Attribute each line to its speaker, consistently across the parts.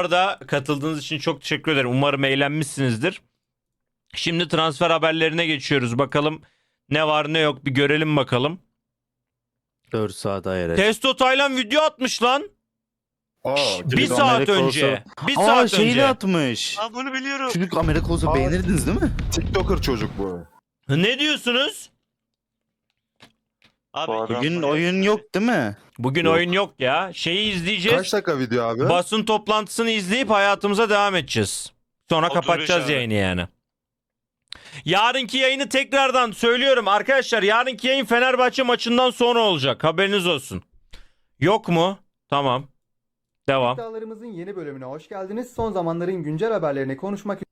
Speaker 1: arada katıldığınız için çok teşekkür ederim. Umarım eğlenmişsinizdir. Şimdi transfer haberlerine geçiyoruz. Bakalım ne var ne yok bir görelim bakalım.
Speaker 2: 4 saat ayır.
Speaker 1: Testo Taylan video atmış lan.
Speaker 3: Aa,
Speaker 1: Bir
Speaker 3: Amerika
Speaker 1: saat
Speaker 2: Amerika
Speaker 1: önce. Bir
Speaker 2: Aa
Speaker 1: saat
Speaker 2: şeyi de
Speaker 1: önce.
Speaker 2: atmış.
Speaker 4: Aa bunu biliyorum.
Speaker 2: Çocuk Amerika olsa
Speaker 3: Aa.
Speaker 2: beğenirdiniz değil mi?
Speaker 3: TikToker çocuk bu.
Speaker 1: Ne diyorsunuz?
Speaker 4: Abi
Speaker 3: Bu adam-
Speaker 2: Bugün oyun yok değil mi?
Speaker 1: Bugün
Speaker 3: Yok.
Speaker 1: oyun yok ya. Şeyi izleyeceğiz.
Speaker 3: Kaç dakika video abi?
Speaker 1: Basın toplantısını izleyip hayatımıza devam edeceğiz. Sonra
Speaker 4: 35
Speaker 1: kapatacağız
Speaker 4: abi.
Speaker 1: yayını yani. Yarınki yayını tekrardan söylüyorum arkadaşlar. Yarınki yayın Fenerbahçe maçından sonra olacak. Haberiniz olsun. Yok mu? Tamam. Devam.
Speaker 5: İddialarımızın yeni bölümüne hoş geldiniz. Son zamanların güncel haberlerini konuşmak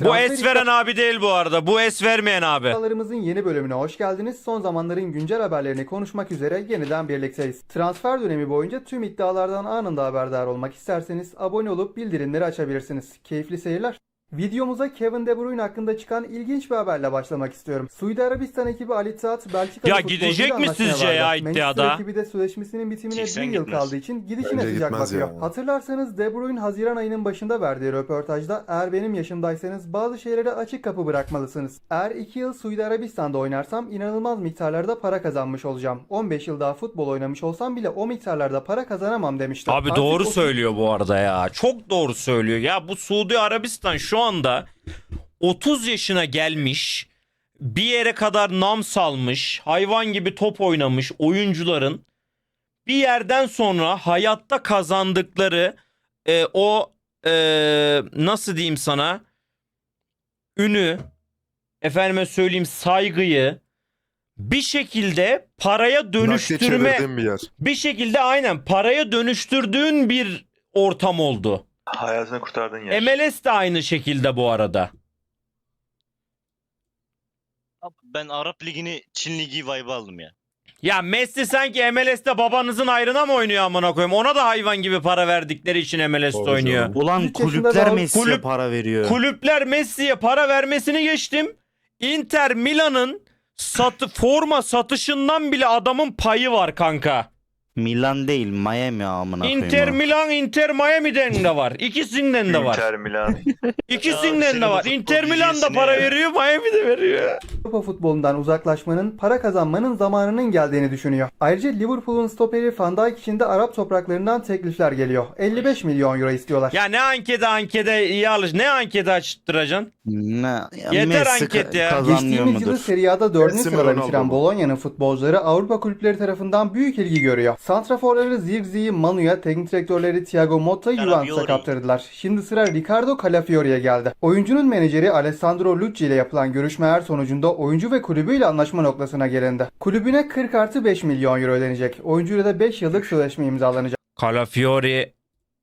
Speaker 1: Bu es veren abi değil bu arada. Bu es vermeyen abi.
Speaker 5: İddialarımızın yeni bölümüne hoş geldiniz. Son zamanların güncel haberlerini konuşmak üzere yeniden birlikteyiz. Transfer dönemi boyunca tüm iddialardan anında haberdar olmak isterseniz abone olup bildirimleri açabilirsiniz. Keyifli seyirler. Videomuza Kevin De Bruyne hakkında çıkan ilginç bir haberle başlamak istiyorum. Suudi Arabistan ekibi Al Ittihad Belçikalı
Speaker 1: Ya gidecek mi sizce
Speaker 5: vardı.
Speaker 1: ya
Speaker 5: Manchester
Speaker 1: iddiada?
Speaker 5: ekibi de sözleşmesinin bitimine
Speaker 4: Kesin
Speaker 5: bir yıl
Speaker 4: gitmez.
Speaker 5: kaldığı için gidişine
Speaker 3: Bence
Speaker 5: sıcak
Speaker 3: gitmez
Speaker 5: bakıyor.
Speaker 3: ya.
Speaker 5: Hatırlarsanız De Bruyne Haziran ayının başında verdiği röportajda eğer benim yaşımdaysanız bazı şeylere açık kapı bırakmalısınız. Eğer 2 yıl Suudi Arabistan'da oynarsam inanılmaz miktarlarda para kazanmış olacağım. 15 yıl daha futbol oynamış olsam bile o miktarlarda para kazanamam demişti.
Speaker 1: Abi
Speaker 5: Artık
Speaker 1: doğru
Speaker 5: o-
Speaker 1: söylüyor bu arada ya. Çok doğru söylüyor. Ya bu Suudi Arabistan şu anda 30 yaşına gelmiş. Bir yere kadar nam salmış. Hayvan gibi top oynamış oyuncuların bir yerden sonra hayatta kazandıkları e, o e, nasıl diyeyim sana ünü efendime söyleyeyim saygıyı bir şekilde paraya dönüştürme
Speaker 3: bir yer.
Speaker 1: bir şekilde aynen paraya dönüştürdüğün bir ortam oldu.
Speaker 6: Hayatını kurtardın ya.
Speaker 1: MLS de aynı şekilde bu arada.
Speaker 4: ben Arap Ligi'ni Çin Ligi vibe aldım ya.
Speaker 1: Ya Messi sanki MLS'te babanızın ayrına mı oynuyor amına koyayım? Ona da hayvan gibi para verdikleri için MLS'te
Speaker 3: Tabii
Speaker 1: oynuyor.
Speaker 3: canım.
Speaker 2: Ulan
Speaker 5: 13 yaşında
Speaker 2: kulüpler
Speaker 5: daha-
Speaker 2: Messi'ye
Speaker 1: Kulüp-
Speaker 2: para veriyor.
Speaker 1: Kulüpler Messi'ye para vermesini geçtim. Inter Milan'ın satı forma satışından bile adamın payı var kanka.
Speaker 2: Milan değil Miami amına koyayım.
Speaker 1: Inter
Speaker 2: o.
Speaker 1: Milan, Inter Miami'den de var. İkisinden de var.
Speaker 6: Inter Milan.
Speaker 1: İkisinden de var. Inter Milan da para veriyor, Miami de veriyor.
Speaker 5: Avrupa futbolundan uzaklaşmanın, para kazanmanın zamanının geldiğini düşünüyor. Ayrıca Liverpool'un stoperi Van Dijk için de Arap topraklarından teklifler geliyor. 55 milyon euro istiyorlar.
Speaker 1: Ya ne ankete ankete iyi alış. Ne ankete açtıracaksın?
Speaker 2: Ne? Ya
Speaker 1: Yeter
Speaker 2: Messi
Speaker 1: anket ya.
Speaker 5: Geçtiğimiz
Speaker 2: mudur?
Speaker 5: Serie A'da 4.
Speaker 3: Messi mi,
Speaker 5: sırada bitiren? Bologna'nın futbolcuları Avrupa kulüpleri tarafından büyük ilgi görüyor. Santraforları Zirzi'yi Manu'ya, teknik direktörleri Thiago Motta Juventus'a kaptırdılar. Şimdi sıra Ricardo Calafiori'ye geldi. Oyuncunun menajeri Alessandro Lucci ile yapılan görüşmeler sonucunda oyuncu ve kulübüyle anlaşma noktasına gelindi. Kulübüne 40 artı 5 milyon euro ödenecek. Oyuncuyla da 5 yıllık sözleşme imzalanacak.
Speaker 1: Calafiori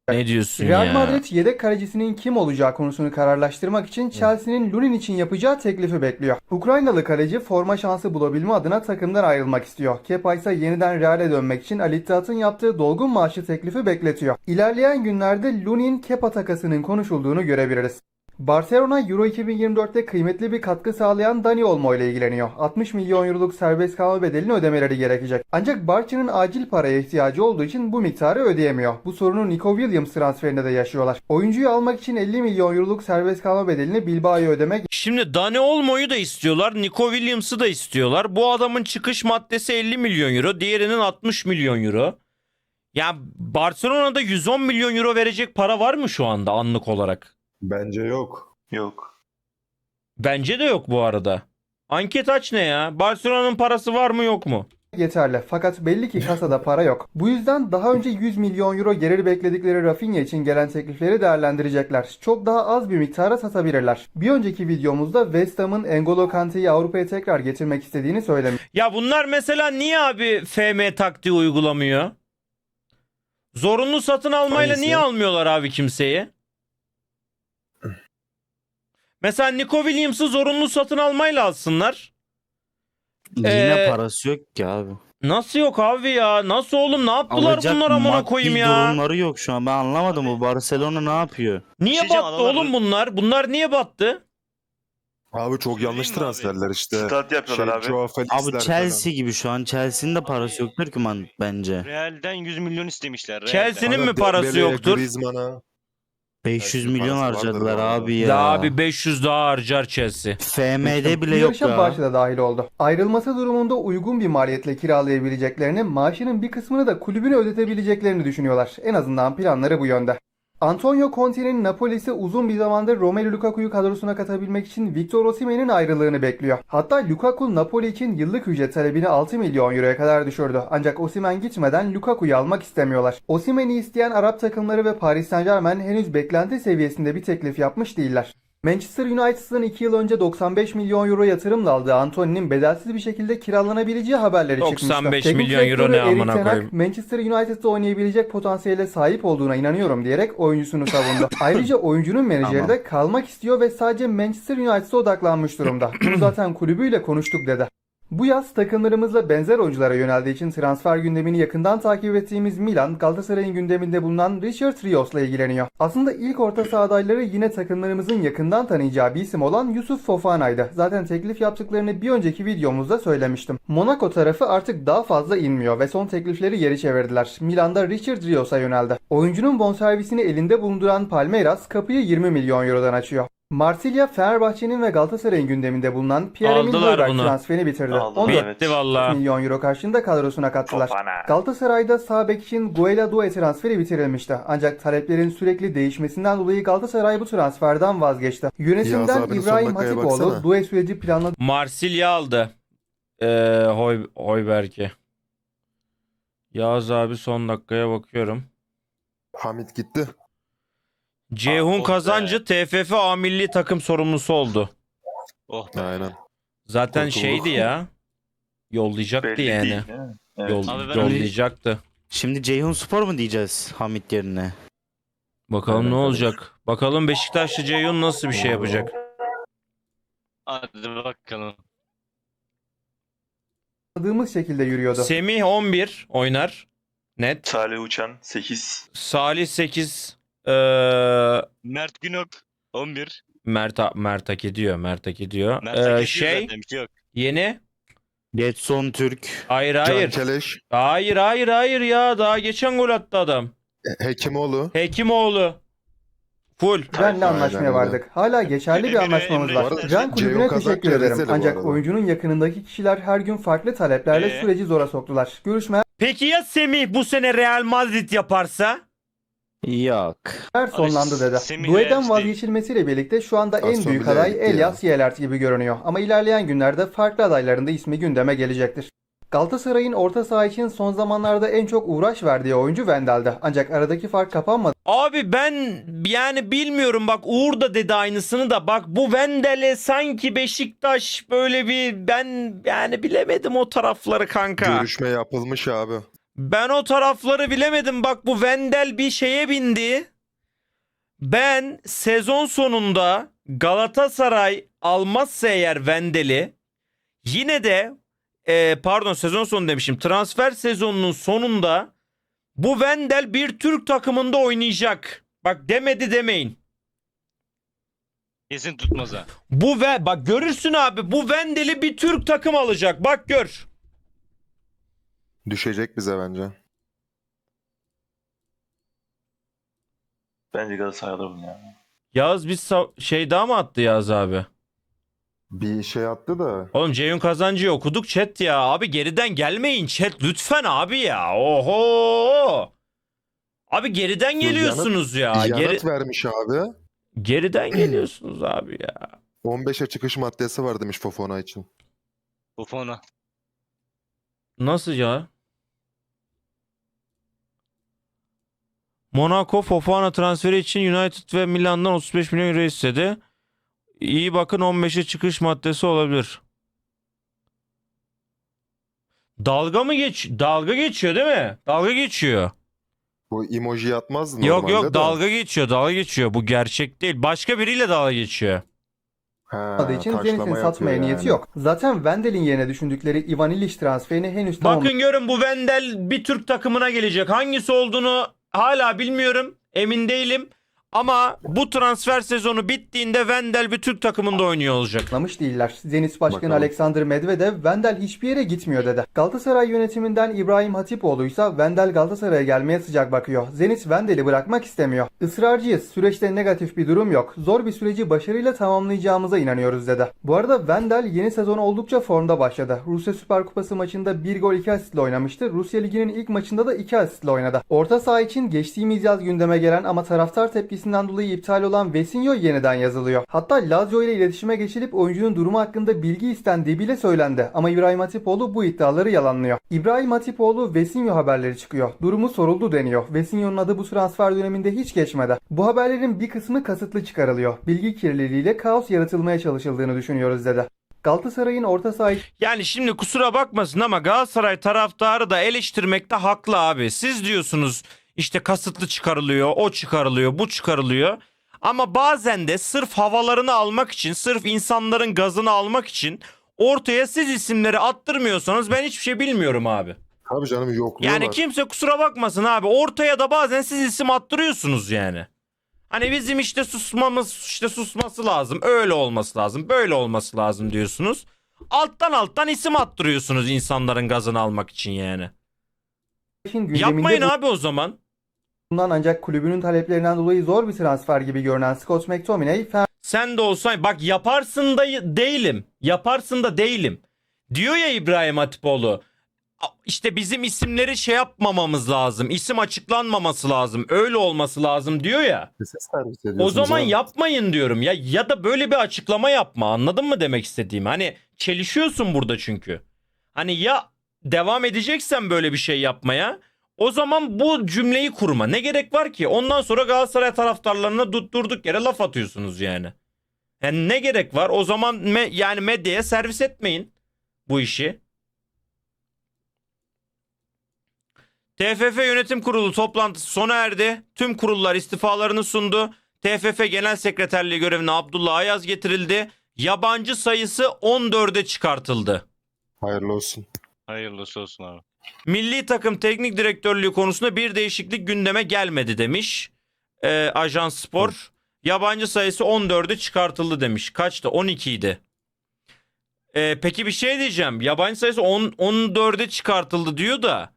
Speaker 1: ne diyorsun
Speaker 5: Real
Speaker 1: ya?
Speaker 5: Madrid yedek kalecisinin kim olacağı konusunu kararlaştırmak için Chelsea'nin Lunin için yapacağı teklifi bekliyor. Ukraynalı kaleci forma şansı bulabilme adına takımdan ayrılmak istiyor. Kepa ise yeniden Real'e dönmek için Ali Ittihad'ın yaptığı dolgun maaşlı teklifi bekletiyor. İlerleyen günlerde Lunin Kepa takasının konuşulduğunu görebiliriz. Barcelona Euro 2024'te kıymetli bir katkı sağlayan Dani Olmo ile ilgileniyor. 60 milyon euroluk serbest kalma bedelini ödemeleri gerekecek. Ancak Barça'nın acil paraya ihtiyacı olduğu için bu miktarı ödeyemiyor. Bu sorunu Nico Williams transferinde de yaşıyorlar. Oyuncuyu almak için 50 milyon euroluk serbest kalma bedelini Bilbao'ya ödemek
Speaker 1: Şimdi Dani Olmo'yu da istiyorlar. Nico Williams'ı da istiyorlar. Bu adamın çıkış maddesi 50 milyon euro. Diğerinin 60 milyon euro. Ya Barcelona'da 110 milyon euro verecek para var mı şu anda anlık olarak?
Speaker 3: Bence yok.
Speaker 6: Yok.
Speaker 1: Bence de yok bu arada. Anket aç ne ya? Barcelona'nın parası var mı yok mu?
Speaker 5: yeterli. Fakat belli ki kasada para yok. Bu yüzden daha önce 100 milyon euro gelir bekledikleri Rafinha için gelen teklifleri değerlendirecekler. Çok daha az bir miktara satabilirler. Bir önceki videomuzda West Ham'ın N'Golo Kante'yi Avrupa'ya tekrar getirmek istediğini söylemiştik.
Speaker 1: Ya bunlar mesela niye abi FM taktiği uygulamıyor? Zorunlu satın almayla
Speaker 3: Hangisi?
Speaker 1: niye almıyorlar abi kimseyi? Mesela Nico Williams'ı zorunlu satın almayla alsınlar.
Speaker 2: Yine
Speaker 1: Ee,
Speaker 2: parası yok ki abi.
Speaker 1: Nasıl yok abi ya? Nasıl oğlum? Ne yaptılar
Speaker 2: Alacak
Speaker 1: bunlar amına
Speaker 2: maddi
Speaker 1: koyayım ya?
Speaker 2: durumları yok şu an. Ben anlamadım bu Barcelona ne yapıyor?
Speaker 1: Niye
Speaker 4: şey diyeceğim,
Speaker 1: battı
Speaker 4: adamlar-
Speaker 1: oğlum bunlar? Bunlar niye battı?
Speaker 3: Abi çok yanlış
Speaker 4: Söyleyeyim mi abi?
Speaker 3: transferler işte.
Speaker 6: Stat yapıyorlar
Speaker 3: Şey,
Speaker 6: abi.
Speaker 3: Joao Felix'ler
Speaker 2: Abi
Speaker 3: falan.
Speaker 2: Chelsea gibi şu an. Chelsea'nin de parası yoktur ki man bence.
Speaker 4: Real'den 100 milyon istemişler. Real'den.
Speaker 1: Chelsea'nin
Speaker 3: Aga
Speaker 1: mi parası
Speaker 3: Dembele'ye,
Speaker 1: yoktur?
Speaker 3: Griezmann'a.
Speaker 2: 500
Speaker 3: Belki
Speaker 2: milyon
Speaker 3: parası vardır
Speaker 2: harcadılar abi ya.
Speaker 1: Daha bir 500 daha harcar Chelsea.
Speaker 2: FM'de bile yok
Speaker 5: yarışa
Speaker 2: ya.
Speaker 5: Barça da dahil oldu. Ayrılması durumunda uygun bir maliyetle kiralayabileceklerini, maaşının bir kısmını da kulübüne ödetebileceklerini düşünüyorlar. En azından planları bu yönde. Antonio Conte'nin Napoli'si uzun bir zamandır Romelu Lukaku'yu kadrosuna katabilmek için Victor Osimhen'in ayrılığını bekliyor. Hatta Lukaku Napoli için yıllık ücret talebini 6 milyon euroya kadar düşürdü. Ancak Osimhen gitmeden Lukaku'yu almak istemiyorlar. Osimhen'i isteyen Arap takımları ve Paris Saint Germain henüz beklenti seviyesinde bir teklif yapmış değiller. Manchester United'ın 2 yıl önce 95 milyon euro yatırımla aldığı Antony'nin bedelsiz bir şekilde kiralanabileceği haberleri
Speaker 1: 95
Speaker 5: çıkmıştı.
Speaker 1: milyon euro ne amına koyayım.
Speaker 5: Manchester United'da oynayabilecek potansiyele sahip olduğuna inanıyorum diyerek oyuncusunu savundu. Ayrıca oyuncunun menajeri
Speaker 2: Tamam.
Speaker 5: de kalmak istiyor ve sadece Manchester United'a odaklanmış durumda. Bunu zaten kulübüyle konuştuk dedi. Bu yaz takımlarımızla benzer oyunculara yöneldiği için transfer gündemini yakından takip ettiğimiz Milan, Galatasaray'ın gündeminde bulunan Richard Rios'la ilgileniyor. Aslında ilk orta saha adayları yine takımlarımızın yakından tanıyacağı bir isim olan Yusuf Fofana'ydı. Zaten teklif yaptıklarını bir önceki videomuzda söylemiştim. Monaco tarafı artık daha fazla inmiyor ve son teklifleri geri çevirdiler. Milan'da Richard Rios'a yöneldi. Oyuncunun bonservisini elinde bulunduran Palmeiras kapıyı 20 milyon eurodan açıyor. Marsilya, Fenerbahçe'nin ve Galatasaray'ın gündeminde bulunan Pierre-Emile
Speaker 1: Aldılar
Speaker 5: Højbjerg transferini bitirdi.
Speaker 6: Aldılar,
Speaker 5: 14
Speaker 6: evet.
Speaker 1: Valla.
Speaker 5: milyon euro karşılığında kadrosuna kattılar.
Speaker 6: Fofana.
Speaker 5: Galatasaray'da sağ bek için Guela Due transferi bitirilmişti. Ancak taleplerin sürekli değişmesinden dolayı Galatasaray bu transferden vazgeçti. Yönetimden
Speaker 3: son
Speaker 5: İbrahim Hatipoğlu. Due süreci planladı
Speaker 1: Marsilya aldı. Ee, Hoy Hoyberg'i. Yağız abi son dakikaya bakıyorum.
Speaker 3: Hamit gitti.
Speaker 1: Ceyhun
Speaker 4: oh be.
Speaker 1: Kazancı TFF A milli takım sorumlusu oldu.
Speaker 4: Oh be.
Speaker 3: Aynen.
Speaker 1: Zaten
Speaker 3: Kurtulduk.
Speaker 1: şeydi ya. Yollayacaktı
Speaker 6: Belli
Speaker 1: yani.
Speaker 6: değil? Evet.
Speaker 1: Yol,
Speaker 4: Abi ben-
Speaker 1: yollayacaktı.
Speaker 2: Şimdi Ceyhun Spor mu diyeceğiz Hamit yerine?
Speaker 1: Bakalım
Speaker 3: Evet,
Speaker 1: ne
Speaker 3: evet.
Speaker 1: olacak. Bakalım Beşiktaşlı Ceyhun nasıl bir şey yapacak.
Speaker 4: Hadi bakalım.
Speaker 5: Planladığımız şekilde yürüyordu.
Speaker 1: Semih 11 oynar. Net.
Speaker 6: Salih Uçan 8.
Speaker 1: Salih 8. Ee,
Speaker 4: Mert Günok 11.
Speaker 1: Mert, Mert hak ediyor. Mert hak ediyor.
Speaker 4: Mert
Speaker 1: Ee,
Speaker 4: hak ediyor
Speaker 1: şey
Speaker 4: zaten, bir şey yok.
Speaker 1: yeni.
Speaker 2: Getson Türk.
Speaker 1: Hayır
Speaker 3: Can
Speaker 1: hayır.
Speaker 3: Keleş.
Speaker 1: Hayır hayır hayır ya. Daha geçen gol attı adam.
Speaker 3: Hekimoğlu.
Speaker 1: Hekimoğlu. Full.
Speaker 3: Aynen
Speaker 5: anlaşmaya vardık. Hala geçerli bir
Speaker 4: Emre-
Speaker 5: anlaşmamız
Speaker 4: Emre-
Speaker 5: var.
Speaker 3: Arada
Speaker 5: Ren kulübüne
Speaker 3: Kazak
Speaker 5: teşekkür ederim.
Speaker 3: Bu
Speaker 5: Ancak
Speaker 3: arada.
Speaker 5: oyuncunun yakınındaki kişiler her gün farklı taleplerle
Speaker 4: Ee?
Speaker 5: süreci zora soktular. Görüşmeler
Speaker 1: Peki ya Semih bu sene Real Madrid yaparsa?
Speaker 2: Yok.
Speaker 5: sonlandı dedi.
Speaker 4: Semih'le
Speaker 5: Due'den
Speaker 4: işte-
Speaker 5: vazgeçilmesiyle birlikte şu anda en
Speaker 3: Aston
Speaker 5: büyük aday
Speaker 3: gitti
Speaker 5: Elias Yelert gibi görünüyor. Ama ilerleyen günlerde farklı adayların da ismi gündeme gelecektir. Galatasaray'ın orta saha için son zamanlarda en çok uğraş verdiği oyuncu Wendel'di. Ancak aradaki fark kapanmadı.
Speaker 1: Abi ben yani bilmiyorum bak Uğur da dedi aynısını da bak bu Vendel'e sanki Beşiktaş böyle bir ben yani bilemedim o tarafları kanka.
Speaker 3: Görüşme yapılmış abi.
Speaker 1: Ben o tarafları bilemedim bak bu Vendel bir şeye bindi. Ben sezon sonunda Galatasaray almazsa eğer Vendel'i yine de e, pardon sezon sonu demişim transfer sezonunun sonunda bu Vendel bir Türk takımında oynayacak. Bak demedi demeyin.
Speaker 4: Kesin tutmaz ha.
Speaker 1: Bu ve bak görürsün abi bu Vendel'i bir Türk takım alacak. Bak gör.
Speaker 3: Düşecek bize bence.
Speaker 6: Bence Galatasaray alır bunu ya.
Speaker 1: Yağız bir sa- şey daha mı attı Yağız abi?
Speaker 3: Bir şey attı da.
Speaker 1: Oğlum Ceyhun Kazancı'yı okuduk chat ya. Abi geriden gelmeyin chat lütfen abi ya. Oho. Abi geriden geliyorsunuz ya.
Speaker 3: yanıt
Speaker 1: Geri,
Speaker 3: vermiş abi.
Speaker 1: geriden geliyorsunuz abi ya.
Speaker 3: 15'e çıkış maddesi var demiş Fofana için.
Speaker 4: Fofana.
Speaker 1: Nasıl ya? Monaco Fofana transferi için United ve Milan'dan 35 milyon euro istedi. İyi bakın 15'e çıkış maddesi olabilir. Dalga mı geç? Dalga geçiyor değil mi? Dalga geçiyor.
Speaker 3: Bu emoji atmaz normalde
Speaker 1: Yok yok
Speaker 3: de.
Speaker 1: dalga geçiyor dalga geçiyor. Bu gerçek değil. Başka biriyle dalga geçiyor.
Speaker 3: Ha,
Speaker 5: Olmadığı için Zenit'in satmaya
Speaker 3: yani.
Speaker 5: niyeti yok. Zaten Wendel'in yerine düşündükleri Ivan Illich transferini henüz
Speaker 1: Bakın görün bu Vendel bir Türk takımına gelecek. Hangisi olduğunu hala bilmiyorum. Emin değilim. Ama bu transfer sezonu bittiğinde Wendel bir Türk takımında oynuyor olacak.
Speaker 5: açıklamış değiller. Zenit Başkanı
Speaker 3: Bakalım.
Speaker 5: Alexander Medvedev, Wendel hiçbir yere gitmiyor dedi. Galatasaray yönetiminden İbrahim Hatipoğlu ise Wendel Galatasaray'a gelmeye sıcak bakıyor. Zenit Wendel'i bırakmak istemiyor. Israrcıyız. Süreçte negatif bir durum yok. Zor bir süreci başarıyla tamamlayacağımıza inanıyoruz dedi. Bu arada Wendel yeni sezon oldukça formda başladı. Rusya Süper Kupası maçında 1 gol 2 asistle oynamıştı. Rusya Ligi'nin ilk maçında da 2 asistle oynadı. Orta saha için geçtiğimiz yaz gündeme gelen ama taraftar tepkisinden dolayı iptal olan Vesinho yeniden yazılıyor. Hatta Lazio ile iletişime geçilip oyuncunun durumu hakkında bilgi istendiği bile söylendi. Ama İbrahim Hatipoğlu bu iddiaları yalanlıyor. İbrahim Hatipoğlu Vesinho haberleri çıkıyor. Durumu soruldu deniyor. Vesinho'nun adı bu transfer döneminde hiç geçmedi. Bu haberlerin bir kısmı kasıtlı çıkarılıyor. Bilgi kirliliğiyle kaos yaratılmaya çalışıldığını düşünüyoruz dedi. Galatasaray'ın orta saha
Speaker 1: Yani şimdi kusura bakmasın ama Galatasaray taraftarı da eleştirmekte haklı abi. Siz diyorsunuz işte kasıtlı çıkarılıyor, o çıkarılıyor, bu çıkarılıyor. Ama bazen de sırf havalarını almak için, sırf insanların gazını almak için ortaya siz isimleri attırmıyorsanız ben hiçbir şey bilmiyorum abi.
Speaker 3: Tabii canım yokluyorlar.
Speaker 1: Yani kimse kusura bakmasın abi. Ortaya da bazen siz isim attırıyorsunuz yani. Hani bizim işte susmamız işte susması lazım. Öyle olması lazım. Böyle olması lazım diyorsunuz. Alttan alttan isim attırıyorsunuz insanların gazını almak için yani. Yapmayın abi o zaman.
Speaker 5: Bulunan ancak kulübünün taleplerinden dolayı zor bir transfer gibi görünen Scott McTominay
Speaker 1: Sen de olsan bak yaparsın da değilim. Yaparsın da değilim. Diyor ya İbrahim Hatipoğlu. "A- İşte bizim isimleri şey yapmamamız lazım. İsim açıklanmaması lazım. Öyle olması lazım diyor ya. O zaman
Speaker 3: abi.
Speaker 1: yapmayın diyorum ya ya da böyle bir açıklama yapma anladın mı demek istediğimi hani çelişiyorsun burada çünkü hani ya devam edeceksen böyle bir şey yapmaya o zaman bu cümleyi kurma ne gerek var ki ondan sonra Galatasaray taraftarlarına du- durduk yere laf atıyorsunuz yani yani ne gerek var o zaman me- yani medyaya servis etmeyin bu işi TFF Yönetim Kurulu toplantısı sona erdi. Tüm kurullar istifalarını sundu. TFF Genel Sekreterliği görevine Abdullah Ayaz getirildi. Yabancı sayısı 14'e çıkartıldı.
Speaker 3: Hayırlı olsun.
Speaker 4: Hayırlısı olsun abi.
Speaker 1: Milli takım teknik direktörlüğü konusunda bir değişiklik gündeme gelmedi demiş. Ee, Ajans Spor. Yabancı sayısı 14'e çıkartıldı demiş. Kaçtı? 12 idi. Ee, peki bir şey diyeceğim. Yabancı sayısı 10, 14'e çıkartıldı diyor da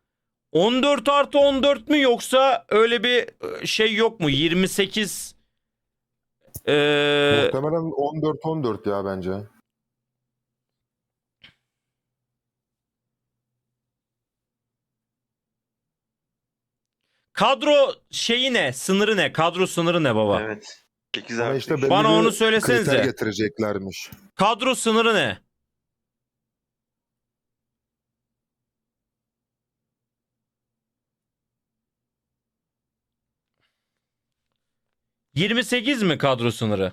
Speaker 1: 14 artı 14 mü yoksa öyle bir e, şey yok mu? 28 ee,
Speaker 3: Muhtemelen 14-14 ya bence.
Speaker 1: Kadro şeyi ne? Sınırı ne? Kadro sınırı ne baba?
Speaker 6: Evet. 8
Speaker 3: Ama
Speaker 6: artı
Speaker 3: işte
Speaker 6: üç.
Speaker 1: Bana onu söylesenize.
Speaker 3: Kriter getireceklermiş.
Speaker 1: Kadro sınırı ne? ...28 mi kadro sınırı?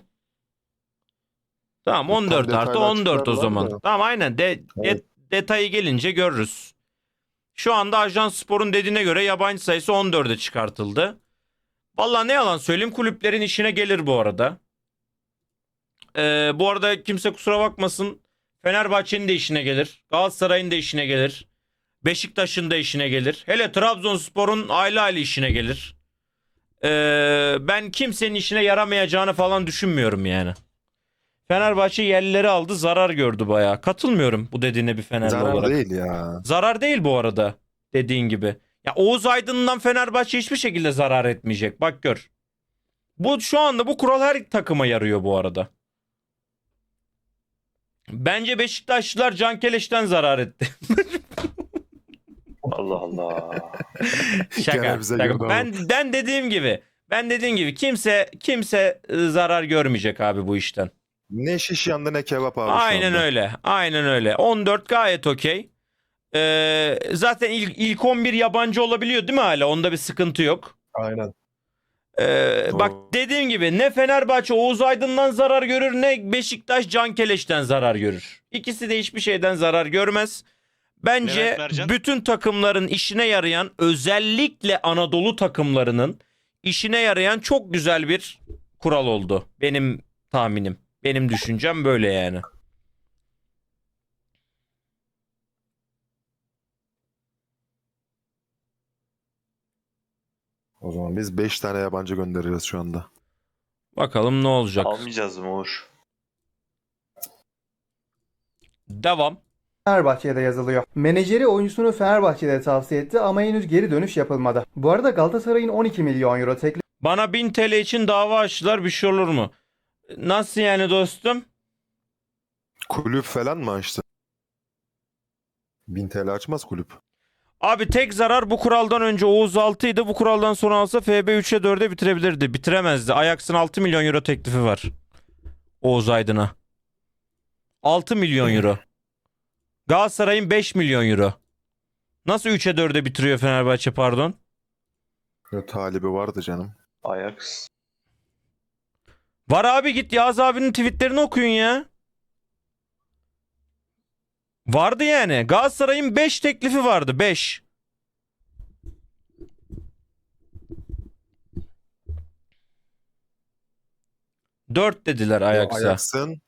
Speaker 1: Tamam 14
Speaker 3: Tam
Speaker 1: artı
Speaker 3: detaylı
Speaker 1: 14 o zaman.
Speaker 3: da.
Speaker 1: Tamam aynen. De, de- detayı gelince görürüz. Şu anda Ajans Spor'un dediğine göre yabancı sayısı 14'e çıkartıldı. Vallahi ne yalan söyleyeyim kulüplerin işine gelir bu arada. Ee, bu arada kimse kusura bakmasın. Fenerbahçe'nin de işine gelir. Galatasaray'ın da işine gelir. Beşiktaş'ın da işine gelir. Hele Trabzonspor'un aile aile işine gelir. Ee, ben kimsenin işine yaramayacağını falan düşünmüyorum yani. Fenerbahçe yerlileri aldı zarar gördü bayağı. Katılmıyorum bu dediğine bir Fenerli
Speaker 3: Zarar
Speaker 1: olarak.
Speaker 3: değil ya.
Speaker 1: Zarar değil bu arada dediğin gibi. Ya Oğuz Aydın'dan Fenerbahçe hiçbir şekilde zarar etmeyecek. Bak gör. Bu şu anda bu kural her takıma yarıyor bu arada. Bence Beşiktaşlılar Can Keleş'ten zarar etti.
Speaker 6: Allah Allah.
Speaker 1: Şaka.
Speaker 3: Gene bize
Speaker 1: şaka.
Speaker 3: ama.
Speaker 1: Ben ben dediğim gibi ben dediğim gibi kimse kimse e, zarar görmeyecek abi bu işten.
Speaker 3: Ne şiş yandı ne kebap abi şu
Speaker 1: Aynen
Speaker 3: anda.
Speaker 1: öyle. Aynen öyle. 14 gayet okey. Ee, zaten ilk, ilk 11 yabancı olabiliyor değil mi hala? Onda bir sıkıntı yok.
Speaker 3: Aynen.
Speaker 1: Ee,
Speaker 3: Doğru.
Speaker 1: bak dediğim gibi ne Fenerbahçe Oğuz Aydın'dan zarar görür ne Beşiktaş Can Keleş'ten zarar görür. İkisi de hiçbir şeyden zarar görmez. Bence
Speaker 4: Levent Mercan.
Speaker 1: bütün takımların işine yarayan özellikle Anadolu takımlarının işine yarayan çok güzel bir kural oldu. Benim tahminim. Benim düşüncem böyle yani.
Speaker 3: O zaman biz 5 tane yabancı göndereceğiz şu anda.
Speaker 1: Bakalım ne olacak.
Speaker 6: Almayacağız mı Uğur?
Speaker 1: Devam.
Speaker 5: Fenerbahçe'de yazılıyor. Menajeri oyuncusunu Fenerbahçe'de tavsiye etti ama henüz geri dönüş yapılmadı. Bu arada Galatasaray'ın 12 milyon euro teklif
Speaker 1: Bana 1000 TL için dava açtılar bir şey olur mu? Nasıl yani dostum?
Speaker 3: Kulüp falan mı açtı? 1000 TL açmaz kulüp.
Speaker 1: Abi tek zarar bu kuraldan önce Oğuz 6 idi. Bu kuraldan sonra alsa FB 3'e 4'e bitirebilirdi. Bitiremezdi. Ajax'ın 6 milyon euro teklifi var. Oğuz Aydın'a. 6 milyon euro. Galatasaray'ın 5 milyon euro. Nasıl 3'e 4'e bitiriyor Fenerbahçe pardon?
Speaker 3: Yo, talibi vardı canım.
Speaker 6: Ajax.
Speaker 1: Var abi git Yağız abinin tweetlerini okuyun ya. Vardı yani. Galatasaray'ın 5 teklifi vardı. 5. Dört dediler Ajax'a.
Speaker 3: Ajax'ın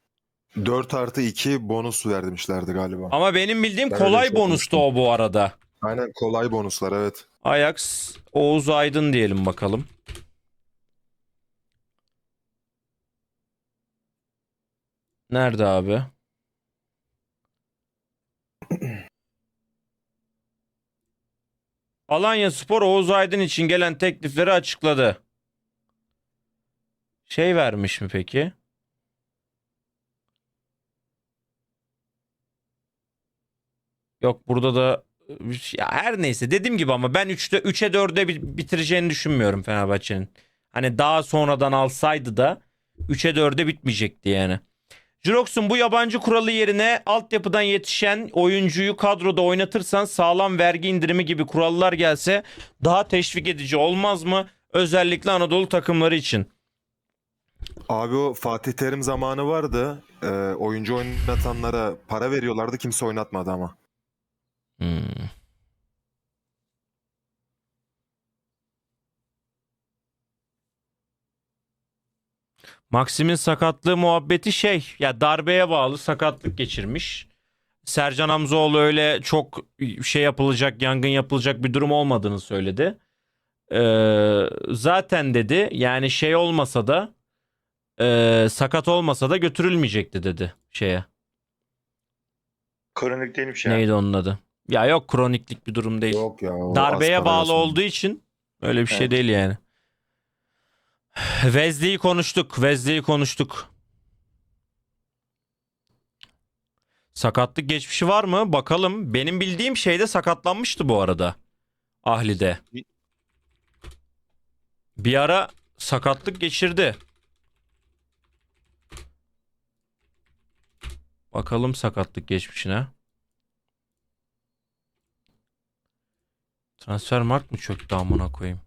Speaker 3: 4 artı 2 bonus vermişlerdi galiba.
Speaker 1: Ama benim bildiğim
Speaker 3: Ben öyle
Speaker 1: kolay
Speaker 3: şey
Speaker 1: bonustu o bu arada.
Speaker 3: Aynen kolay bonuslar evet.
Speaker 1: Ajax Oğuz Aydın diyelim bakalım. Nerede abi? Alanya Spor Oğuz Aydın için gelen teklifleri açıkladı. Şey vermiş mi peki? Yok burada da ya her neyse dediğim gibi ama ben 3'te 3'e 4'e bi- bitireceğini düşünmüyorum Fenerbahçe'nin. Hani daha sonradan alsaydı da 3'e 4'e bitmeyecekti yani. Jirox'un bu yabancı kuralı yerine altyapıdan yetişen oyuncuyu kadroda oynatırsan sağlam vergi indirimi gibi kurallar gelse daha teşvik edici olmaz mı? Özellikle Anadolu takımları için.
Speaker 3: Abi o Fatih Terim zamanı vardı. Ee, oyuncu oynatanlara para veriyorlardı kimse oynatmadı ama.
Speaker 1: Hmm. Maxim'in sakatlığı muhabbeti şey ya darbeye bağlı sakatlık geçirmiş. Sercan Hamzoğlu öyle çok şey yapılacak yangın yapılacak bir durum olmadığını söyledi. Ee, zaten dedi yani şey olmasa da e, sakat olmasa da götürülmeyecekti dedi şeye.
Speaker 6: Kronik değilmiş ya.
Speaker 1: Neydi onun adı? Ya yok kroniklik bir durum değil.
Speaker 3: Yok ya.
Speaker 1: Darbeye bağlı olduğu için öyle bir şey
Speaker 6: Evet.
Speaker 1: değil yani. Vezli'yi konuştuk. Vezli'yi konuştuk. Sakatlık geçmişi var mı? Bakalım. Benim bildiğim şeyde sakatlanmıştı bu arada. Ahli'de. Bir ara sakatlık geçirdi. Bakalım sakatlık geçmişine. Transfer mark mı çöktü amına koyayım?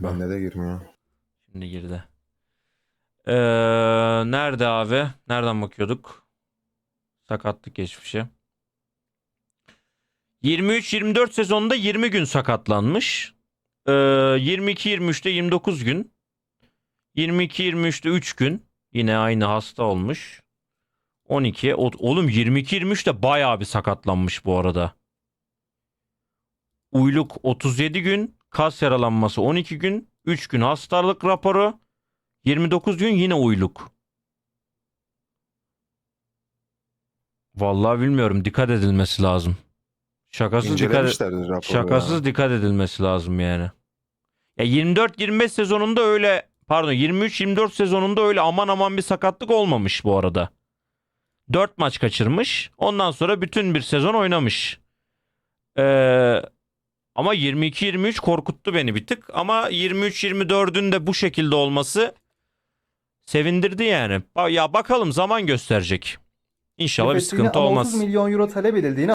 Speaker 3: Bende de girmiyor.
Speaker 1: Şimdi girdi. Ee, nerede abi? Nereden bakıyorduk? Sakatlık geçmişi. 23-24 sezonunda 20 gün sakatlanmış. Ee, 22-23'te 29 gün. 22-23'te 3 gün. Yine aynı hasta olmuş. 12. O- Oğlum 22-23'te bayağı bir sakatlanmış bu arada. Uyluk 37 gün. Kas yaralanması 12 gün. 3 gün hastalık raporu. 29 gün yine uyluk. Vallahi bilmiyorum. Dikkat edilmesi lazım. Şakasız dikkat
Speaker 3: raporu
Speaker 1: Şakasız
Speaker 3: ya.
Speaker 1: dikkat edilmesi lazım yani. Ya 24-25 sezonunda öyle pardon 23-24 sezonunda öyle aman aman bir sakatlık olmamış bu arada. 4 maç kaçırmış. Ondan sonra bütün bir sezon oynamış. Ee, ama 22-23 korkuttu beni bir tık. Ama 23-24'ün de bu şekilde olması sevindirdi yani. Ya bakalım zaman gösterecek. İnşallah bir sıkıntı olmaz.
Speaker 5: 30 milyon euro talep edildiğini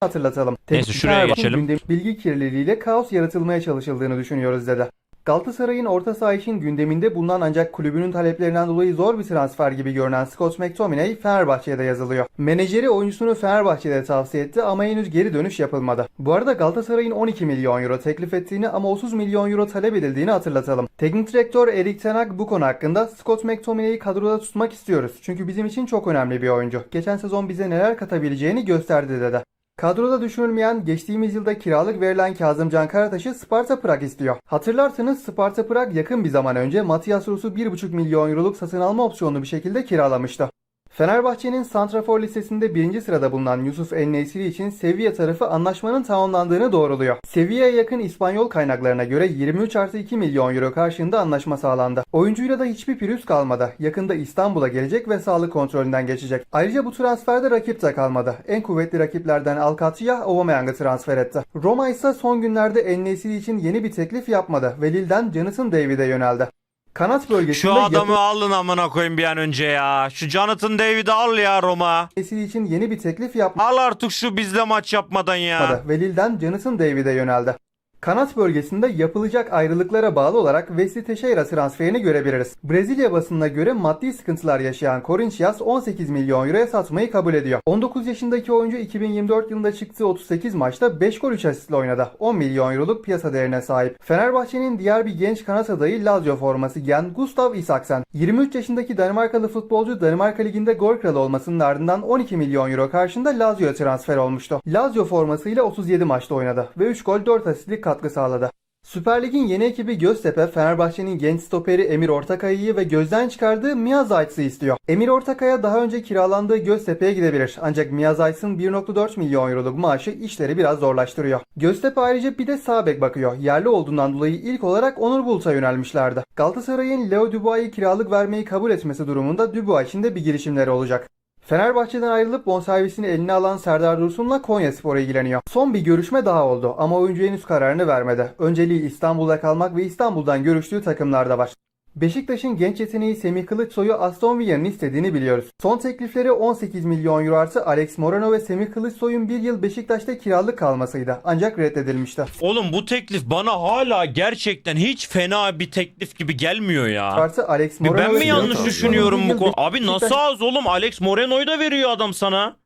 Speaker 5: hatırlatalım.
Speaker 1: Neyse, şuraya geçelim.
Speaker 5: bilgi kirliliğiyle kaos yaratılmaya çalışıldığını düşünüyoruz dedi. Galatasaray'ın orta saha için gündeminde bulunan ancak kulübünün taleplerinden dolayı zor bir transfer gibi görünen Scott McTominay Fenerbahçe'de yazılıyor. Menajeri oyuncusunu Fenerbahçe'de tavsiye etti ama henüz geri dönüş yapılmadı. Bu arada Galatasaray'ın 12 milyon euro teklif ettiğini ama 30 milyon euro talep edildiğini hatırlatalım. Teknik direktör Erik Ten Hag bu konu hakkında Scott McTominay'i kadroda tutmak istiyoruz. Çünkü bizim için çok önemli bir oyuncu. Geçen sezon bize neler katabileceğini gösterdi dedi. Kadroda düşünülmeyen geçtiğimiz yılda kiralık verilen Kazımcan Karataş'ı Sparta Prag istiyor. Hatırlarsanız Sparta Prag yakın bir zaman önce Matias Rus'u 1,5 milyon euroluk satın alma opsiyonlu bir şekilde kiralamıştı. Fenerbahçe'nin santrafor listesinde birinci sırada bulunan Yusuf El-Nesiri için Sevilla tarafı anlaşmanın tamamlandığını doğruluyor. Sevilla'ya yakın İspanyol kaynaklarına göre 23 artı 2 milyon euro karşılığında anlaşma sağlandı. Oyuncuyla da hiçbir pürüz kalmadı. Yakında İstanbul'a gelecek ve sağlık kontrolünden geçecek. Ayrıca bu transferde rakip de kalmadı. En kuvvetli rakiplerden Alcatia Aubameyang'ı transfer etti. Roma ise son günlerde El-Nesiri için yeni bir teklif yapmadı ve Lille'den Jonathan David'e yöneldi. Kanat bölgesinde
Speaker 1: Şu adamı alın amına koyayım bir an önce ya. Şu Jonathan David'i al ya Roma.
Speaker 5: El-Nesiri için yeni bir teklif yapmadı.
Speaker 1: Al artık şu bizle maç yapmadan ya.
Speaker 5: yapmadı ve Lille'den Jonathan David'e yöneldi. Kanat bölgesinde yapılacak ayrılıklara bağlı olarak Wesley Teixeira transferini görebiliriz. Brezilya basınına göre maddi sıkıntılar yaşayan Corinthians 18 milyon euroya satmayı kabul ediyor. 19 yaşındaki oyuncu 2024 yılında çıktığı 38 maçta 5 gol 3 asistle oynadı. 10 milyon euroluk piyasa değerine sahip. Fenerbahçe'nin diğer bir genç kanat adayı Lazio forması giyen Gustav Isaksen. 23 yaşındaki Danimarkalı futbolcu Danimarka Ligi'nde gol kralı olmasının ardından 12 milyon euro karşında Lazio'ya transfer olmuştu. Lazio formasıyla 37 maçta oynadı ve 3 gol 4 asistlik katkı sağladı. Süper Lig'in yeni ekibi Göztepe, Fenerbahçe'nin genç stoperi Emir Ortakaya'yı ve gözden çıkardığı Mia Zayt'sı istiyor. Emir Ortakaya daha önce kiralandığı Göztepe'ye gidebilir. Ancak Mia Zayt'sın 1.4 milyon euroluk maaşı işleri biraz zorlaştırıyor. Göztepe ayrıca bir de sağ bek bakıyor. Yerli olduğundan dolayı ilk olarak Onur Bulut'a yönelmişlerdi. Galatasaray'ın Leo Dubois'ı kiralık vermeyi kabul etmesi durumunda Dubois için de bir girişimleri olacak. Fenerbahçe'den ayrılıp bonservisini eline alan Serdar Dursun'la Konyaspor ilgileniyor. Son bir görüşme daha oldu ama oyuncu henüz kararını vermedi. Önceliği İstanbul'da kalmak ve İstanbul'dan görüştüğü takımlarda var. Beşiktaş'ın genç yeteneği Semih Kılıçsoy'u Aston Villa'nın istediğini biliyoruz. Son teklifleri 18 milyon euro artı Alex Moreno ve Semih Kılıçsoy'un bir yıl Beşiktaş'ta kiralık kalmasıydı. Ancak reddedilmişti.
Speaker 1: Oğlum bu teklif bana hala gerçekten hiç fena bir teklif gibi gelmiyor ya.
Speaker 5: Artı Alex
Speaker 1: Bir
Speaker 5: Moreno
Speaker 1: ben
Speaker 5: ve
Speaker 1: mi yanlış düşünüyorum bu konu? Abi nasıl az oğlum? Alex Moreno'yu da veriyor adam sana.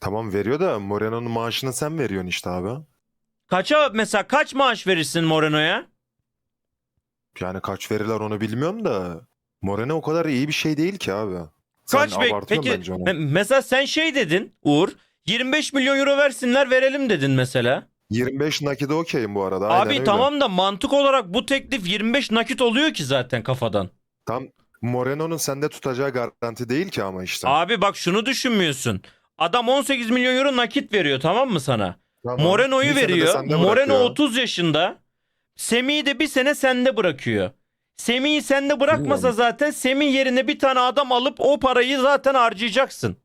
Speaker 3: Tamam veriyor da Moreno'nun maaşını sen veriyorsun işte abi.
Speaker 1: Kaça mesela kaç maaş verirsin Moreno'ya?
Speaker 3: Yani kaç verirler onu bilmiyorum da Moreno o kadar iyi bir şey değil ki abi. Sen
Speaker 1: Kaç be?
Speaker 3: abartıyorsun
Speaker 1: Peki
Speaker 3: bence onu.
Speaker 1: me- mesela sen şey dedin Uğur. 25 milyon euro versinler verelim dedin mesela.
Speaker 3: 25 nakide okeyim bu arada. aynen
Speaker 1: Abi
Speaker 3: öyle.
Speaker 1: tamam da mantık olarak bu teklif 25 nakit oluyor ki zaten kafadan.
Speaker 3: Tam Moreno'nun sende tutacağı garanti değil ki ama işte.
Speaker 1: Abi bak şunu düşünmüyorsun. Adam 18 milyon euro nakit veriyor tamam mı sana?
Speaker 3: Tamam.
Speaker 1: Moreno'yu
Speaker 3: Bir sene de
Speaker 1: veriyor.
Speaker 3: sende
Speaker 1: Moreno
Speaker 3: bırakıyor.
Speaker 1: 30 yaşında. Semih'i de bir sene sende bırakıyor. Semih'i sende bırakmasa zaten Semih yerine bir tane adam alıp o parayı zaten harcayacaksın.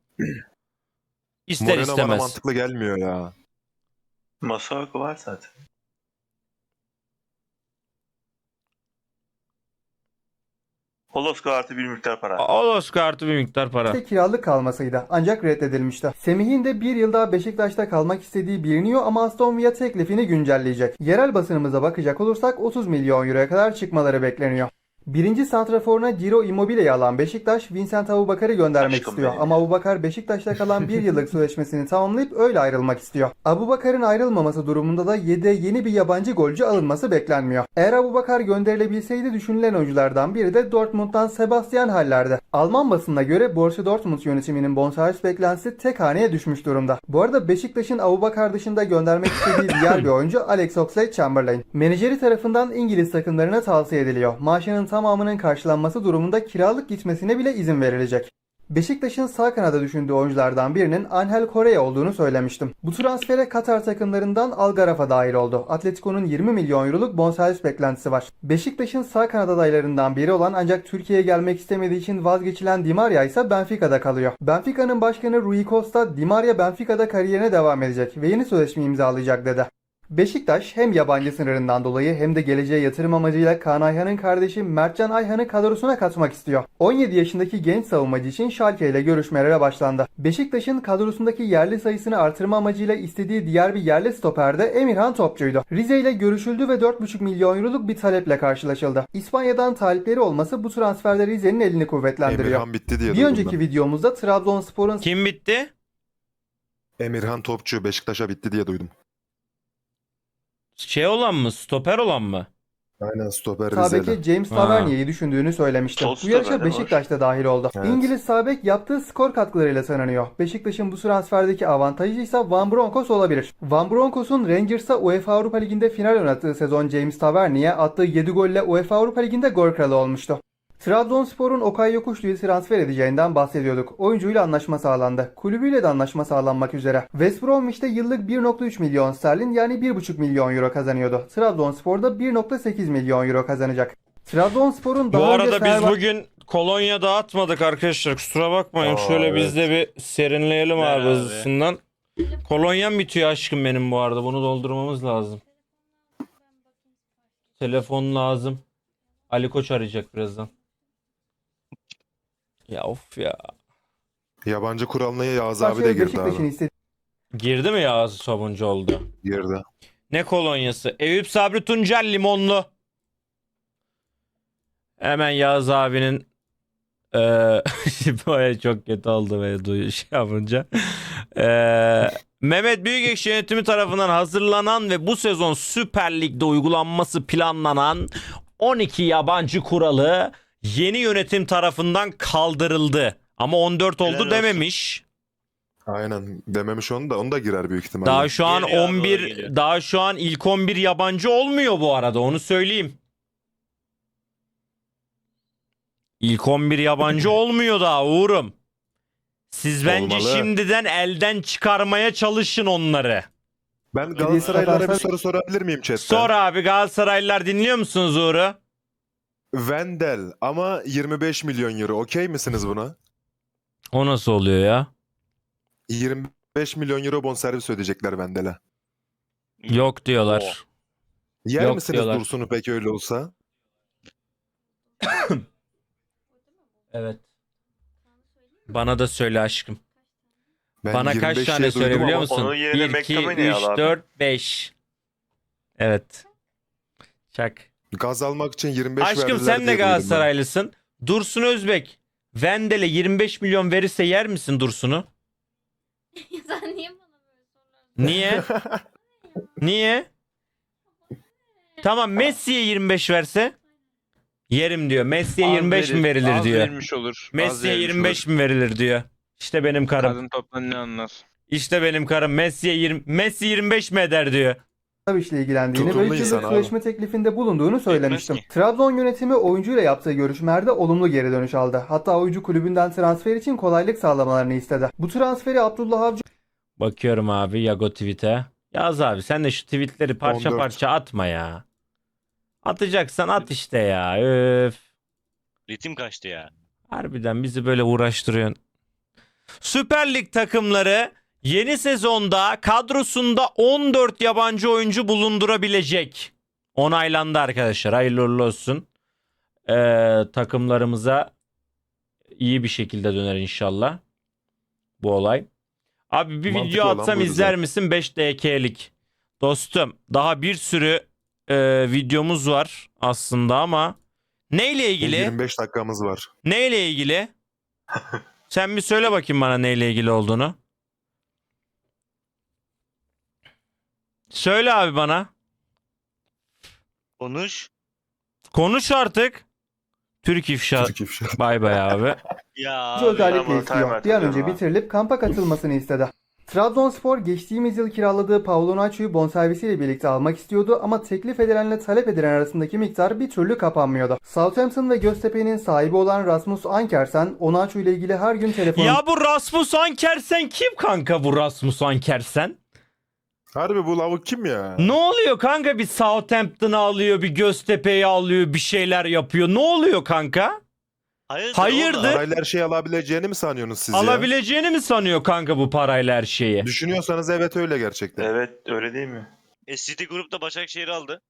Speaker 1: İster
Speaker 3: Moreno bana
Speaker 1: istemez.
Speaker 3: mantıklı gelmiyor ya.
Speaker 6: Masuaku var zaten. Holosko artı bir miktar para.
Speaker 1: Olos kartı bir miktar para.
Speaker 5: Beşiktaş'ta kiralık kalmasıydı ancak reddedilmişti. Semih'in de bir yıl daha Beşiktaş'ta kalmak istediği biliniyor ama Aston Villa teklifini güncelleyecek. Yerel basınımıza bakacak olursak 30 milyon euroya kadar çıkmaları bekleniyor. Birinci santraforuna Ciro Immobile'yi alan Beşiktaş, Vincent Abubakar'ı göndermek
Speaker 6: Aşkım
Speaker 5: istiyor.
Speaker 6: benim.
Speaker 5: Ama Abubakar Beşiktaş'ta kalan bir yıllık sözleşmesini tamamlayıp öyle ayrılmak istiyor. Abubakar'ın ayrılmaması durumunda da yedeğe yeni bir yabancı golcü alınması beklenmiyor. Eğer Abubakar gönderilebilseydi düşünülen oyunculardan biri de Dortmund'dan Sebastian Haller'di. Alman basınına göre Borussia Dortmund yönetiminin bonservis beklentisi tek haneye düşmüş durumda. Bu arada Beşiktaş'ın Abubakar dışında göndermek istediği diğer bir oyuncu Alex Oxlade-Chamberlain. Menajeri tarafından İngiliz takımlarına tavsiye ediliyor. Maaşının tamamının karşılanması durumunda kiralık gitmesine bile izin verilecek. Beşiktaş'ın sağ kanada düşündüğü oyunculardan birinin Angel Correa olduğunu söylemiştim. Bu transfere Katar takımlarından Algaraf'a dahil oldu. Atletico'nun 20 milyon euroluk bonservis beklentisi var. Beşiktaş'ın sağ kanat adaylarından biri olan ancak Türkiye'ye gelmek istemediği için vazgeçilen Di Maria ise Benfica'da kalıyor. Benfica'nın başkanı Rui Costa, Di Maria Benfica'da kariyerine devam edecek ve yeni sözleşme imzalayacak dedi. Beşiktaş hem yabancı sınırından dolayı hem de geleceğe yatırım amacıyla Kaan Ayhan'ın kardeşi Mertcan Ayhan'ı kadrosuna katmak istiyor. 17 yaşındaki genç savunmacı için Schalke ile görüşmelere başlandı. Beşiktaş'ın kadrosundaki yerli sayısını artırma amacıyla istediği diğer bir yerli stoper de Emirhan Topçu'ydu. Rize ile görüşüldü ve 4,5 milyon euroluk bir taleple karşılaşıldı. İspanya'dan talipleri olması bu transferde Rize'nin elini kuvvetlendiriyor.
Speaker 3: Emirhan bitti diye
Speaker 5: Bir önceki
Speaker 3: ben.
Speaker 5: videomuzda Trabzonspor'un
Speaker 1: Kim bitti?
Speaker 3: Emirhan Topçu Beşiktaş'a bitti diye duydum.
Speaker 1: Şey olan mı? Stoper olan mı?
Speaker 3: Aynen stoper Rizeli.
Speaker 5: Sabek'e James
Speaker 1: Ha.
Speaker 5: Tavernier'i düşündüğünü söylemişti.
Speaker 6: Sol
Speaker 5: Bu yarışa
Speaker 6: var.
Speaker 5: Beşiktaş da dahil oldu.
Speaker 3: Evet.
Speaker 5: İngiliz Sabek yaptığı skor katkılarıyla tanınıyor. Beşiktaş'ın bu transferdeki avantajı ise Van Bronckhorst olabilir. Van Bronckhorst'un Rangers'a UEFA Avrupa Ligi'nde final oynattığı sezon James Tavernier'e attığı 7 golle UEFA Avrupa Ligi'nde gol kralı olmuştu. Trabzonspor'un Okay Yokuşlu'yu transfer edeceğinden bahsediyorduk. Oyuncuyla anlaşma sağlandı. Kulübüyle de anlaşma sağlanmak üzere. West Bromwich'te yıllık 1.3 milyon sterlin yani 1.5 milyon euro kazanıyordu. Trabzonspor'da 1.8 milyon euro kazanacak. Trabzonspor'un
Speaker 1: Bu
Speaker 5: daha önce
Speaker 1: arada biz
Speaker 5: Fenerbahçe-
Speaker 1: bugün kolonya dağıtmadık arkadaşlar. Kusura bakmayın.
Speaker 3: Aa,
Speaker 1: Şöyle
Speaker 3: evet.
Speaker 1: biz de bir serinleyelim
Speaker 4: Ver
Speaker 1: abi. hızlısından. Kolonyam bitiyor aşkım benim bu arada. Bunu doldurmamız lazım. Telefon lazım. Ali Koç arayacak birazdan. Ya of ya.
Speaker 3: Yabancı kuralına Yağız abi de girdi abi.
Speaker 1: Girdi mi Yağız Sabuncu oldu?
Speaker 3: Girdi.
Speaker 1: Ne kolonyası? Eyüp Sabri Tuncel limonlu. Hemen Yağız abinin eee baya çok kötü oldu ve duyu şey yapınca. Eee, Mehmet Büyükekşi yönetimi tarafından hazırlanan ve bu sezon Süper Lig'de uygulanması planlanan 12 yabancı kuralı yeni yönetim tarafından kaldırıldı. Ama 14 oldu
Speaker 4: Helal olsun.
Speaker 1: dememiş.
Speaker 3: Aynen. Dememiş onu da onu da girer büyük ihtimalle.
Speaker 1: Daha şu an
Speaker 4: Geliyor abi,
Speaker 1: 11
Speaker 4: doğru geliyor.
Speaker 1: daha şu an ilk 11 yabancı olmuyor bu arada onu söyleyeyim. İlk 11 yabancı olmuyor daha Uğur'um. Siz bence
Speaker 3: Olmalı.
Speaker 1: şimdiden elden çıkarmaya çalışın onları.
Speaker 3: Ben Galatasaraylılara bir soru sorabilir miyim chatten?
Speaker 1: Sor abi Galatasaraylılar dinliyor musunuz Uğur'u?
Speaker 3: Vendel ama 25 milyon euro. Okey misiniz buna?
Speaker 1: O nasıl oluyor ya?
Speaker 3: 25 milyon euro bonservis ödeyecekler Vendel'e.
Speaker 1: Yok diyorlar.
Speaker 3: Yer
Speaker 1: Yok
Speaker 3: misiniz
Speaker 1: diyorlar.
Speaker 3: Dursun'u peki öyle olsa?
Speaker 1: Evet. Bana da söyle aşkım.
Speaker 3: Ben
Speaker 1: Bana kaç
Speaker 3: 25
Speaker 1: tane
Speaker 3: diye
Speaker 1: söyle
Speaker 3: duydum
Speaker 1: biliyor
Speaker 3: ama
Speaker 1: musun?
Speaker 6: onun yerine
Speaker 1: 1, 2,
Speaker 6: McTominay
Speaker 1: 3,
Speaker 6: al abi.
Speaker 1: 4, 5. Evet. Çak.
Speaker 3: Gaz almak için 25
Speaker 1: Aşkım sen de. Galatasaraylısın. Dursun Özbek. Vendel'e 25 milyon verirse yer misin Dursun'u?
Speaker 7: Sen niye bana böyle sorular
Speaker 1: Niye? Niye? Tamam Messi'ye 25 verse? Yerim diyor. Messi'ye
Speaker 8: Az
Speaker 1: 25 mi
Speaker 8: verir-
Speaker 1: verilir
Speaker 8: az
Speaker 1: diyor.
Speaker 8: verilmiş olur. az
Speaker 1: Messi'ye
Speaker 8: verilmiş
Speaker 1: 25
Speaker 8: olur.
Speaker 1: mi verilir diyor. İşte benim karım.
Speaker 8: Kadın toptan ne anlar?
Speaker 1: İşte benim karım. Messi'ye 20 Messi 25 mi eder diyor.
Speaker 5: İşle ilgilendiğini
Speaker 3: Tutumlu
Speaker 5: ve 3
Speaker 3: insan
Speaker 5: yıllık
Speaker 3: abi.
Speaker 5: sözleşme teklifinde bulunduğunu söylemiştim.
Speaker 4: ki.
Speaker 5: Trabzon yönetimi oyuncuyla yaptığı görüşmelerde olumlu geri dönüş aldı. Hatta oyuncu kulübünden transfer için kolaylık sağlamalarını istedi. Bu transferi Abdullah Avcı
Speaker 1: Bakıyorum abi Yago tweet'e. Yaz abi sen de şu tweetleri parça
Speaker 3: 14.
Speaker 1: parça atma ya. Atacaksan at işte ya. Öf.
Speaker 4: Ritim kaçtı ya.
Speaker 1: Harbiden bizi böyle uğraştırıyorsun. Süper Lig takımları yeni sezonda kadrosunda 14 yabancı oyuncu bulundurabilecek. Onaylandı arkadaşlar. Hayırlı uğurlu olsun. Ee, takımlarımıza iyi bir şekilde döner inşallah. Bu olay. Abi bir
Speaker 3: Mantıklı
Speaker 1: video
Speaker 3: olan
Speaker 1: atsam
Speaker 3: buydu
Speaker 1: izler
Speaker 3: zaten.
Speaker 1: misin 5 DK'lik? Dostum daha bir sürü e, videomuz var aslında ama neyle ilgili?
Speaker 3: 25 dakikamız var.
Speaker 1: Neyle ilgili? Sen bir söyle bakayım bana neyle ilgili olduğunu. Söyle abi bana.
Speaker 4: Konuş.
Speaker 1: Konuş artık. Türk ifşa.
Speaker 3: Türk ifşa.
Speaker 1: Bay bay abi.
Speaker 4: Ya abi.
Speaker 5: özellikle istiyor. Bir an önce bitirilip kampa katılmasını istedi. Trabzonspor geçtiğimiz yıl kiraladığı Paulo Nacho'yu bonservisiyle birlikte almak istiyordu ama teklif edilenle talep edilen arasındaki miktar bir türlü kapanmıyordu. Southampton ve Göztepe'nin sahibi olan Rasmus Ankersen, Onaço ile ilgili her gün telefon
Speaker 1: ya bu Rasmus Ankersen kim kanka bu Rasmus Ankersen?
Speaker 3: Harbi bu lavuk kim ya?
Speaker 1: Ne oluyor kanka bir Southampton'ı alıyor bir Göztepe'yi alıyor bir şeyler yapıyor. Ne oluyor kanka?
Speaker 4: Hayırdır?
Speaker 1: Hayırdır?
Speaker 4: oğlum?
Speaker 3: Parayla her şeyi alabileceğini mi sanıyorsunuz siz ya?
Speaker 1: Alabileceğini mi sanıyor kanka bu parayla her şeyi?
Speaker 3: Düşünüyorsanız evet öyle gerçekten.
Speaker 6: Evet öyle değil mi?
Speaker 4: E, City Group'ta Başakşehir'i aldı.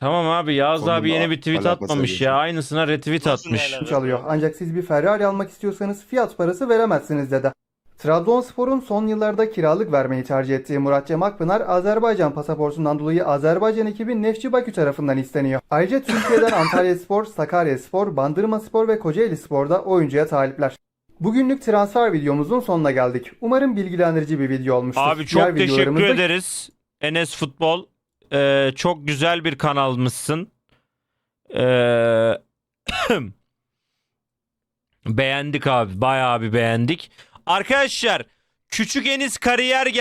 Speaker 1: Tamam abi Yağız
Speaker 3: Konunun
Speaker 1: abi yeni bir tweet
Speaker 3: alakası
Speaker 1: atmamış
Speaker 3: yok.
Speaker 1: ya. Aynısına retweet
Speaker 4: Olsun
Speaker 1: atmış.
Speaker 4: helal.
Speaker 5: çalıyor. Ancak siz bir Ferrari almak istiyorsanız fiyat parası veremezsiniz dedi. Trabzonspor'un son yıllarda kiralık vermeyi tercih ettiği Murat Cem Akpınar, Azerbaycan pasaportundan dolayı Azerbaycan ekibi Nefçi Bakü tarafından isteniyor. Ayrıca Türkiye'den Antalyaspor, Sakaryaspor, Bandırmaspor ve Kocaelispor da oyuncuya talipler. Bugünlük transfer videomuzun sonuna geldik. Umarım bilgilendirici bir video olmuştur.
Speaker 1: Abi
Speaker 5: Diğer
Speaker 1: çok teşekkür
Speaker 5: videolarımızda
Speaker 1: ederiz. Enes Futbol Ee, çok güzel bir kanalmışsın. Ee, beğendik abi. Bayağı bir beğendik. Arkadaşlar Küçük Enis kariyer gel